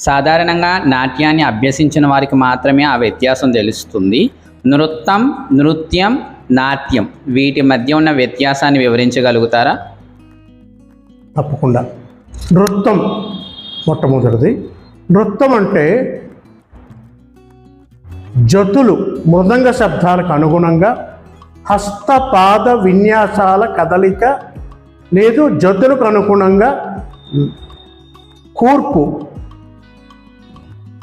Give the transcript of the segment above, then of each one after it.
సాధారణంగా నాట్యాన్ని అభ్యసించిన వారికి మాత్రమే ఆ వ్యత్యాసం తెలుస్తుంది. నృత్యం నృత్యం నాట్యం వీటి మధ్య ఉన్న వ్యత్యాసాన్ని వివరించగలుగుతారా? తప్పకుండా. నృత్యం మొట్టమొదటిది. నృత్యం అంటే జతులు మృదంగ శబ్దాలకు అనుగుణంగా హస్తపాద విన్యాసాల కదలిక లేదు జతులకు అనుగుణంగా కూర్పు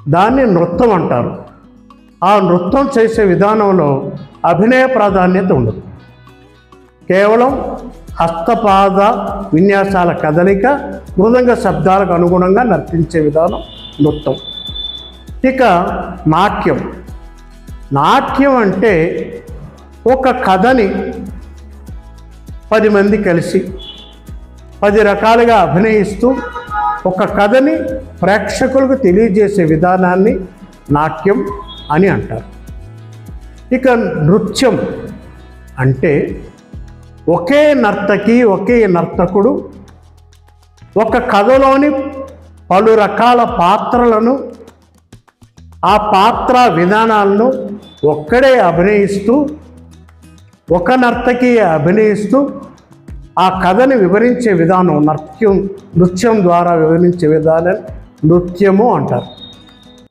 దాన్ని నృత్యం అంటారు. ఆ నృత్యం చేసే విధానంలో అభినయ ప్రాధాన్యత ఉండదు. కేవలం హస్తపాద విన్యాసాల కదలిక మృదంగ శబ్దాలకు అనుగుణంగా నర్తించే విధానం నృత్యం. ఇక నాట్యం. నాట్యం అంటే ఒక కథని పది మంది కలిసి పది రకాలుగా అభినయిస్తూ ఒక కథని ప్రేక్షకులకు తెలియజేసే విధానాన్ని నాట్యం అని అంటారు. ఇక నృత్యం అంటే ఒకే నర్తకి ఒకే నర్తకుడు ఒక కథలోని పలు రకాల పాత్రలను ఆ పాత్ర విధానాలను ఒక్కడే అభినయిస్తూ ఒక నర్తకి అభినయిస్తూ ఆ కథని వివరించే విధానం నృత్యం నృత్యం ద్వారా వివరించే విధానం నృత్యము అంటారు.